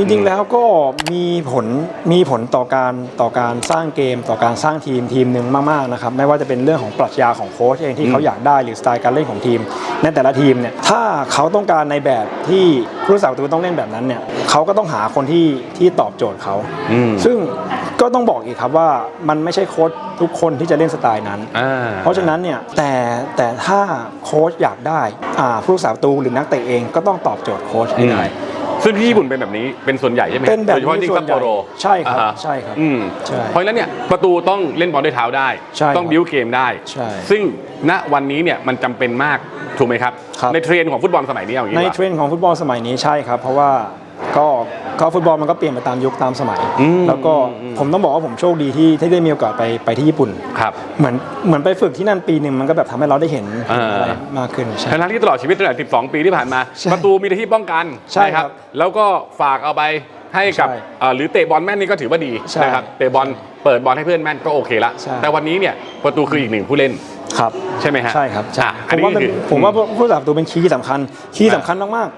จริงๆแล้วก็มีผลมีผลต่อการต่อการสร้างเกม ต่อการสร้างทีมทีมหนึ่งมากๆนะครับไม่ว่าจะเป็นเรื่องของปรัชญาของโค้ชเองที่เขาอยากได้หรือสไตล์การเล่นของทีม ในแต่ละทีมเนี่ยถ้าเขาต้องการในแบบที่ผู้รักษาประตูต้องเล่นแบบนั้นเนี่ยเขาก็ต้องหาคนที่ที่ตอบโจทย์เขาอืมซึ่งก็ต้องบอกอีกครับว่ามันไม่ใช่โค้ชทุกคนที่จะเล่นสไตล์นั้นอ่าเพราะฉะนั้นเนี่ยแต่แต่ถ้าโค้ชอยากได้อ่าผู้รักษาประตูหรือนักเตะเองก็ต้องตอบโจทย์โค้ชให้ได้ ซึ่งที่ญี่ปุ่นเป็นแบบนี้เป็นส่วนใหญ่ใช่ไหมเป็นแบบนี้โดยเฉพาะยิ่งส่ซัวปนใหญ่โปโรใช่ครับอ่าฮะใช่ครับอืมใช่เพราะฉะนั้นเนี่ยประตูต้องเล่นบอลด้วยเท้าได้ ใช่ครับต้องบิ้วเกมได้ ใช่ซึ่งณวันนี้เนี่ยมันจำเป็นมากถูกไหมครับ ครับ ในเทรนด์ของฟุตบอลสมัยนี้เอาอย่างในนี้ดีกเทรว่านด์ของฟุตบอลสมัยนี้ใช่ครับ เพราะว่า ก็ก็ฟุตบอลมันก็เปลี่ยนไปตามยุคตามสมัย อืมแล้วก็อืมผมต้องบอกว่าผมโชคดีที่ที่ได้มีโอกาสไปไปที่ญี่ปุ่นครับเหมือนเหมือนไปฝึกที่นั่นปีหนึ่งมันก็แบบทำให้เราได้เห็นอ่าอะไรมากขึ้นใช่ ทั้งๆที่ตลอดชีวิตตั้งแต่12 ปีที่ผ่านมา ใช่ประตูมีหน้าที่ป้องกันใช่ครับแล้วก็ฝากเอาไปให้กับใช่เอ่อหรือเตะบอลแม่นนี่ก็ถือว่าดีใช่นะครับเตะบอลเปิดบอลให้เพื่อนแม่นก็โอเคละใช่ แต่วันนี้เนี่ยประตูคืออีกหนึ่งผู้เล่น ครับ ใช่ไหมฮะใช่ครับใช่อะอัผนมนี้ว่าเป็นคือผมว่าผู้รักษาประตูเป็นคีย์สำคัญคีย์สำคัญมาก